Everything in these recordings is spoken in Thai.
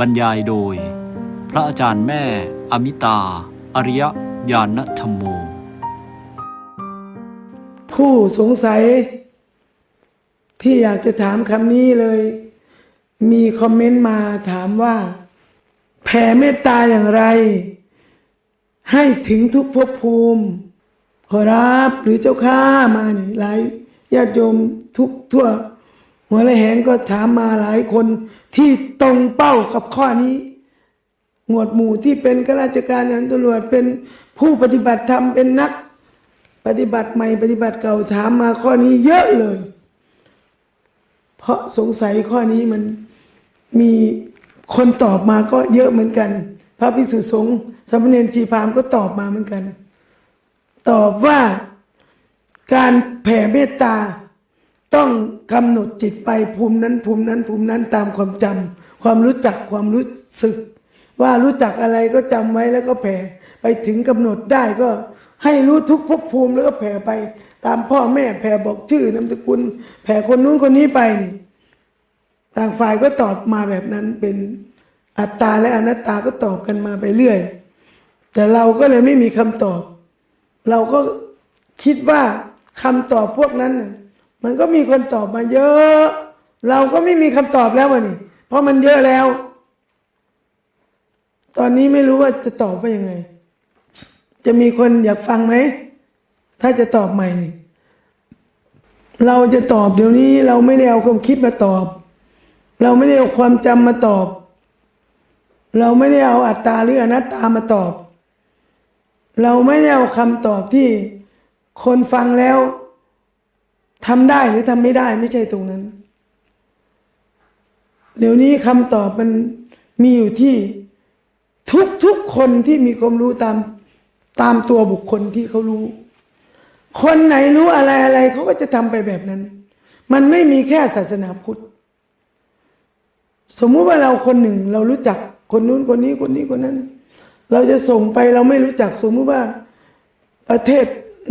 บรรยายโดย พระอาจารย์แม่อมิตา อริยญาณธรรมโม ผู้สงสัย ที่อยากจะถามคำนี้เลย มีคอมเมนต์มาถามว่า แผ่เมตตาอย่างไร ให้ถึงทุกภพภูมิขอรับหรือเจ้าข้ามานี่หลายญาติโยมทุกทั่ว หัวไรแหงก็ถามมาหลายคนที่ตรงเป้ากับข้อนี้ หมวดหมู่ที่เป็นข้าราชการงานตำรวจเป็นผู้ปฏิบัติธรรมเป็นนัก ปฏิบัติใหม่ปฏิบัติเก่าถามมาข้อนี้เยอะเลย เพราะสงสัยข้อนี้มันมีคนตอบมาก็เยอะเหมือนกัน พระพิสุสงฆ์สามเณรชีพามก็ตอบมาเหมือนกัน ตอบว่าการแผ่เมตตา ต้องกำหนดจิตไปภูมินั้นภูมินั้นภูมินั้นตามความจำความรู้จักความรู้สึก ว่ารู้จักอะไรก็จำไว้แล้วก็แผ่ไปถึงกำหนดได้ก็ให้รู้ทุกภพภูมิแล้วก็แผ่ไป ตามพ่อแม่แผ่บอกชื่อนามสกุล แผ่คนนู้นคนนี้ไป ต่างฝ่ายก็ตอบมาแบบนั้นเป็นอัตตาและอนัตตาก็ตอบกันมาไปเรื่อย แต่เราก็เลยไม่มีคำตอบ เราก็คิดว่าคำตอบพวกนั้นน่ะ มันก็มีคนตอบมาเยอะ เราก็ไม่มีคำตอบแล้ววะนี่เพราะมันเยอะแล้ว ตอนนี้ไม่รู้ว่าจะตอบว่ายังไง จะมีคนอยากฟังไหม ถ้าจะตอบใหม่ เราจะตอบเดี๋ยวนี้เราไม่ได้เอาความคิดมาตอบ เราไม่ได้เอาความจำมาตอบ เราไม่ได้เอาอัตตาหรืออนัตตามาตอบ เราไม่ได้เอาคำตอบที่คนฟังแล้ว ทำได้หรือทำไม่ได้ไม่ใช่ตรงนั้น เดี๋ยวนี้คำตอบมันมีอยู่ที่ทุกทุกคนที่มีความรู้ตามตามตัวบุคคลที่เขารู้ คนไหนรู้อะไรอะไรเขาก็จะทำไปแบบนั้น มันไม่มีแค่ศาสนาพุทธ สมมุติว่าเราคนหนึ่งเรารู้จักคนนู้นคนนี้คนนี้คนนั้น เราจะส่งไปเราไม่รู้จักสมมุติว่าประเทศ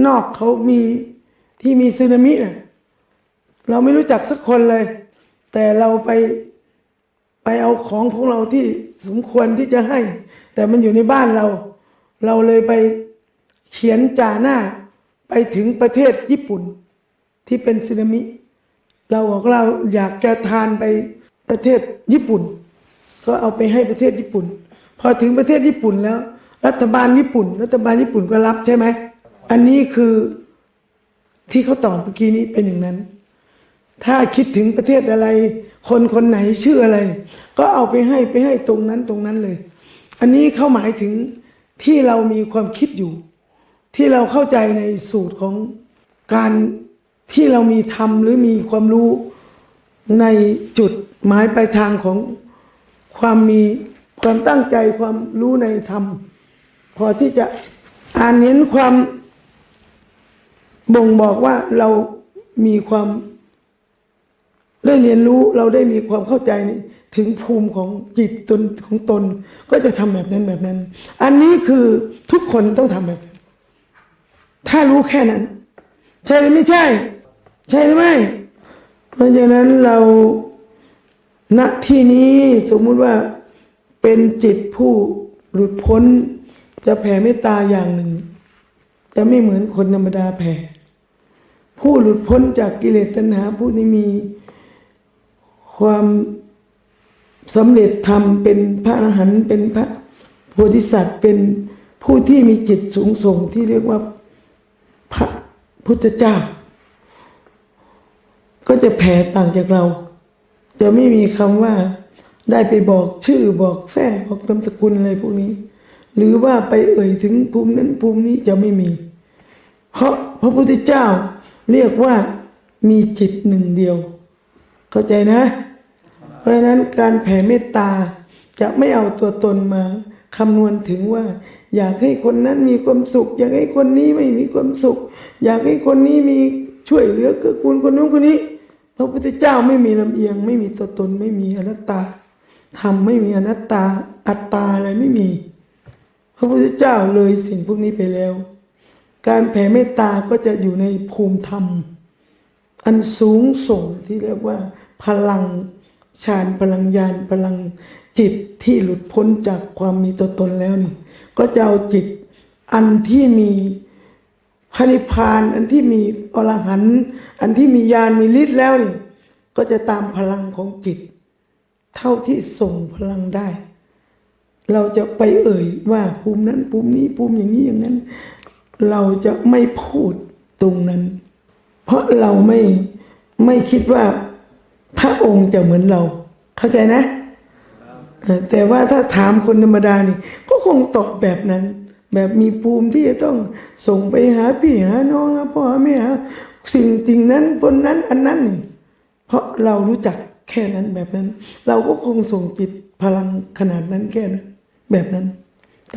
นอกเขามีที่มีสึนามิน่ะ เราไม่รู้จักสักคนเลย แต่เราไปไปเอาของของเราที่สมควรที่จะให้ แต่มันอยู่ในบ้านเรา เราเลยไปเขียนจ่าหน้าไปถึงประเทศญี่ปุ่นที่เป็นสึนามิ เราบอกเราอยากจะทานไปประเทศญี่ปุ่น ก็เอาไปให้ประเทศญี่ปุ่น พอถึงประเทศญี่ปุ่นแล้ว รัฐบาลญี่ปุ่น รัฐบาลญี่ปุ่นก็รับใช่ไหม อันนี้คือที่เขาตอบเมื่อกี้นี้เป็นอย่างนั้น ถ้าคิดถึงประเทศอะไร คนคนไหนชื่ออะไร ก็เอาไปให้ไปให้ตรงนั้นตรงนั้นเลย อันนี้เขาหมายถึงที่เรามีความคิดอยู่ ที่เราเข้าใจในสูตรของการที่เรามีธรรมหรือมีความรู้ในจุดหมายปลายทางของความมีความตั้งใจความรู้ในธรรม พอที่จะอ่านเห็นความบ่งบอกว่าเรามีความ ได้เรียนรู้เราได้มีความเข้าใจถึงภูมิของจิตตนของตน ก็จะทำแบบนั้นแบบนั้น อันนี้คือทุกคนต้องทำแบบนั้นถ้ารู้แค่นั้น ใช่หรือไม่ใช่ ใช่หรือไม่ เพราะฉะนั้นเราณที่นี้สมมุติว่าเป็นจิตผู้หลุดพ้น จะแผ่เมตตาอย่างหนึ่ง จะไม่เหมือนคนธรรมดาแผ่ ผู้หลุดพ้นจากกิเลสตัณหาผู้นี้มี ความสำเร็จธรรมเป็นพระอรหันต์เป็นพระโพธิสัตว์เป็นผู้ที่มีจิตสูงส่งที่เรียกว่าพระพุทธเจ้า ก็จะแผ่ต่างจากเรา จะไม่มีคำว่าได้ไปบอกชื่อบอกแท้บอกนามสกุลอะไรพวกนี้ หรือว่าไปเอ่ยถึงภูมินั้นภูมินี้จะไม่มี เพราะพระพุทธเจ้าเรียกว่ามีจิตหนึ่งเดียว เข้าใจนะ เพราะฉะนั้นการแผ่เมตตาจะไม่เอาตัวตนมาคำนวณถึงว่า อยากให้คนนั้นมีความสุข อยากให้คนนี้ไม่มีความสุข อยากให้คนนี้มีช่วยเหลือเกื้อกูลคนนู้นคนนี้ พระพุทธเจ้าไม่มีลำเอียง ไม่มีตัวตนไม่มีอนัตตาทำไม่มีอนัตตาอัตตาอะไรไม่มี พระพุทธเจ้าเลยสิ่งพวกนี้ไปแล้ว การแผ่เมตตาก็จะอยู่ในภูมิธรรม อันสูงส่งที่เรียกว่า พลังฌานพลังญาณพลังจิตที่หลุดพ้นจากความมีตัวตนแล้วนี่ ก็จะเอาจิตอันที่มีพระนิพพาน อันที่มีอรหันต์อันที่มีญาณมีฤทธิ์แล้วนี่ก็จะตามพลังของจิต เท่าที่ส่งพลังได้ เราจะไปเอ่ยว่าภูมินั้นภูมินี้ภูมิอย่างนี้อย่างนั้น เราจะไม่พูดตรงนั้น เพราะเราไม่ไม่คิดว่า พระองค์จะเหมือนเรา เข้าใจนะ แต่ว่าถ้าถามคนธรรมดานี่ ก็คงตอบแบบนั้น แบบมีภูมิที่จะต้องส่งไปหาพี่หาน้องหาพ่อหาแม่หาสิ่งสิ่งนั้นคนนั้นอันนั้นนี่เพราะเรารู้จักแค่นั้นแบบนั้น เราก็คงส่งจิตพลังขนาดนั้นแค่นั้นแบบนั้น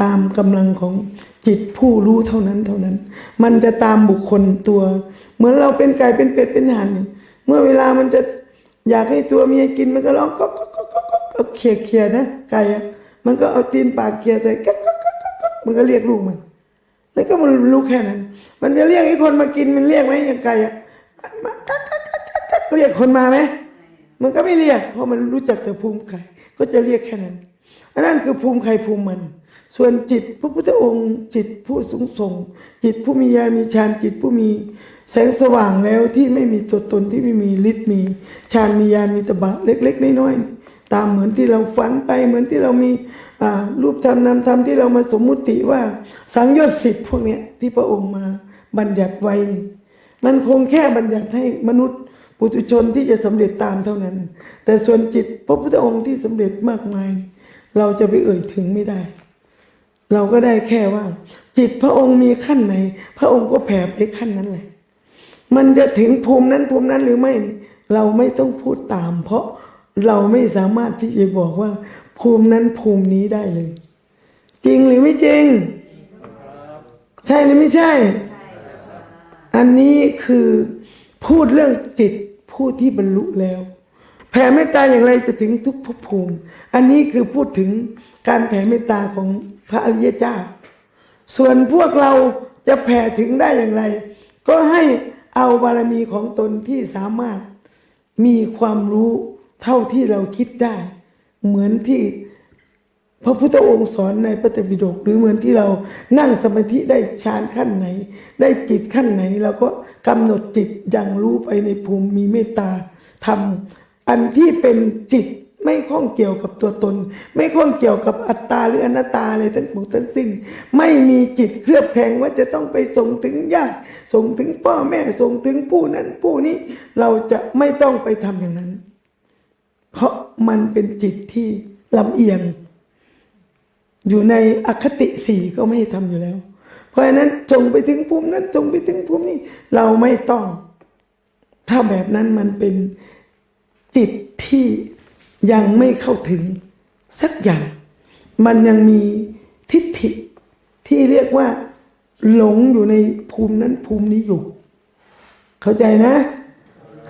ตามกำลังของจิตผู้รู้เท่านั้นเท่านั้น มันจะตามบุคคลตัว เหมือนเราเป็นไก่เป็นเป็ดเป็นห่านเมื่อเวลามันจะ อยากให้ตัวเมียกินมันก็ร้องก็ก็ก็ก็ก็เคียเคียนะไก่อะมันก็เอาตีนปากเคียใส่ก็ก็ก็ก็ก็มันก็เรียกลูกมัน แล้วก็มันรู้แค่นั้น มันจะเรียกไอ้คนมากินมันเรียกไหมอย่างไก่อะมากักกักกักกักเรียกคนมาไหมมันก็ไม่เรียกเพราะมันรู้จักแต่ภูมิไก่ก็จะเรียกแค่นั้น อันนั้นคือภูมิใครภูมิมัน ส่วนจิตพระพุทธองค์ จิตผู้สูงส่ง จิตผู้มีญาณมีฌานจิตผู้มีแสงสว่างแล้วที่ไม่มีตัวตนที่ไม่มีฤทธิ์มีฌานมีญาณมีตบะเล็ก ๆ น้อยๆตามเหมือนที่เราฝันไปเหมือนที่เรามีรูปธรรมนามธรรมที่เรามาสมมุติว่าสังโยชน์สิบพวกเนี้ยที่พระองค์มาบัญญัติไว้นี่มันคงแค่บัญญัติให้มนุษย์ปุถุชนที่จะสำเร็จตามเท่านั้น แต่ส่วนจิตพระพุทธองค์ที่สำเร็จมากมาย เราจะไปเอ่ยถึงไม่ได้ เราก็ได้แค่ว่า จิตพระองค์มีขั้นไหน พระองค์ก็แผ่ไปขั้นนั้นแหละ มันจะถึงภูมินั้นภูมินั้นหรือไม่ เราไม่ต้องพูดตาม เพราะเราไม่สามารถที่จะบอกว่า ภูมินั้นภูมินี้ได้เลย จริงหรือไม่จริง ใช่หรือไม่ใช่ อันนี้คือพูดเรื่องจิตผู้ที่บรรลุแล้ว ผ่เมตตาอย่างไรจะถึงทุกภพภูมิ อันนี้คือพูดถึงการแผ่เมตตาของพระอริยเจ้า ส่วนพวกเราจะแผ่ถึงได้อย่างไร ก็ให้เอาบารมีของตนที่สามารถมีความรู้เท่าที่เราคิดได้ เหมือนที่พระพุทธองค์สอนในพระไตรปิฎกหรือเหมือนที่เรานั่งสมาธิได้ฌานขั้นไหน ได้จิตขั้นไหนเราก็กำหนดจิตอย่างรู้ไปในภูมิมีเมตตาทำ อันที่เป็นจิตไม่ข้องเกี่ยวกับตัวตน ไม่ข้องเกี่ยวกับอัตตาหรืออนัตตาอะไรทั้งหมดทั้งสิ้น ไม่มีจิตเคลือบแคลงว่าจะต้องไปส่งถึงญาติส่งถึงพ่อแม่ส่งถึงผู้นั้นผู้นี้ เราจะไม่ต้องไปทำอย่างนั้น เพราะมันเป็นจิตที่ลำเอียง อยู่ในอคติสี่ก็ไม่ทำอยู่แล้ว เพราะฉะนั้นจงไปถึงภูมินั้นจงไปถึงภูมินี้ เราไม่ต้อง ถ้าแบบนั้นมันเป็น จิตที่ยังไม่เข้าถึงสักอย่าง มันยังมีทิฏฐิที่เรียกว่า หลงอยู่ในภูมินั้นภูมินี้อยู่ เข้าใจนะ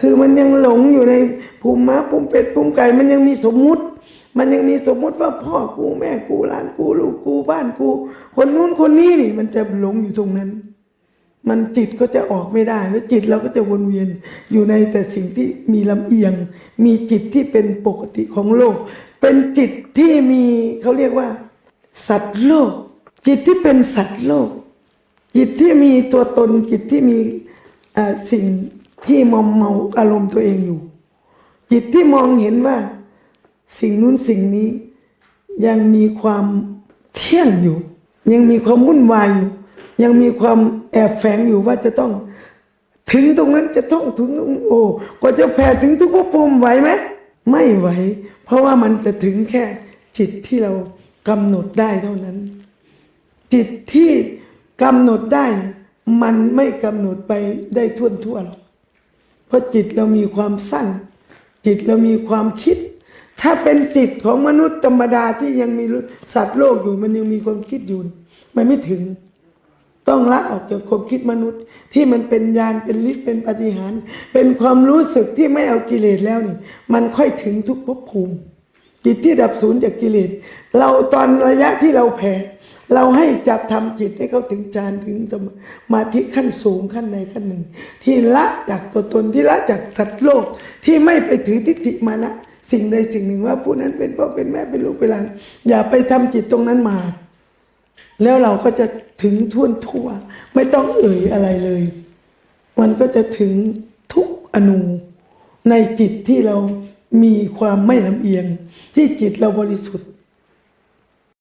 คือมันยังหลงอยู่ในภูมิม้าภูมิเป็ดภูมิไก่ มันยังมีสมมุติ มันยังมีสมมุติว่าพ่อกูแม่กูหลานกูลูกกูบ้านกู คนนู้นคนนี้นี่ มันจะหลงอยู่ตรงนั้น มันจิตก็จะออกไม่ได้ แล้วจิตเราก็จะวนเวียนอยู่ในแต่สิ่งที่มีลำเอียง มีจิตที่เป็นปกติของโลก เป็นจิตที่มีเขาเรียกว่า สัตว์โลก จิตที่เป็นสัตว์โลก จิตที่มีตัวตนจิตที่มีสิ่งที่มอมเมาอารมณ์ตัวเองอยู่ จิตที่มองเห็นว่า สิ่งนู้นสิ่งนี้ยังมีความเที่ยงอยู่ ยังมีความวุ่นวายอยู่ ยังมีความแอบแฝงอยู่ว่าจะต้อง ถึงตรงนั้นจะต้องถึงโอ้กว่าจะแผ่ถึงทุกภพภูมิไหวไหมไม่ไหว เพราะว่ามันจะถึงแค่จิตที่เรากำหนดได้เท่านั้น จิตที่กำหนดได้ มันไม่กำหนดไปได้ทั่วทั่วหรอกเพราะจิตเรามีความสั้น จิตเรามีความคิด ถ้าเป็นจิตของมนุษย์ธรรมดาที่ยังมีสัตว์โลกอยู่มันยังมีความคิดอยู่ มันไม่ถึง ต้องละออกจากความคิดมนุษย์ ที่มันเป็นญาณเป็นฤทธิ์เป็นปฏิหารเป็นความรู้สึกที่ไม่เอากิเลสแล้วนี่มันค่อยถึงทุกภพภูมิ จิตที่ดับศูนย์จากกิเลส เราตอนระยะที่เราแผ่เราให้จับทำจิตให้เขาถึงฌานถึงสมาธิขั้นสูงขั้นใดขั้นหนึ่ง ที่ละจากตัวตนที่ละจากสัตว์โลกที่ไม่ไปถือทิฏฐิมานะ สิ่งใดสิ่งหนึ่งว่าผู้นั้นเป็นพ่อเป็นแม่เป็นลูกเป็นหลานอย่าไปทำจิตตรงนั้นมา แล้วเราก็จะถึงท่วนทั่ว ไม่ต้องเอ่ยอะไรเลย มันก็จะถึงทุกอนูในจิตที่เรามีความไม่ลำเอียง ที่จิตเราบริสุทธิ์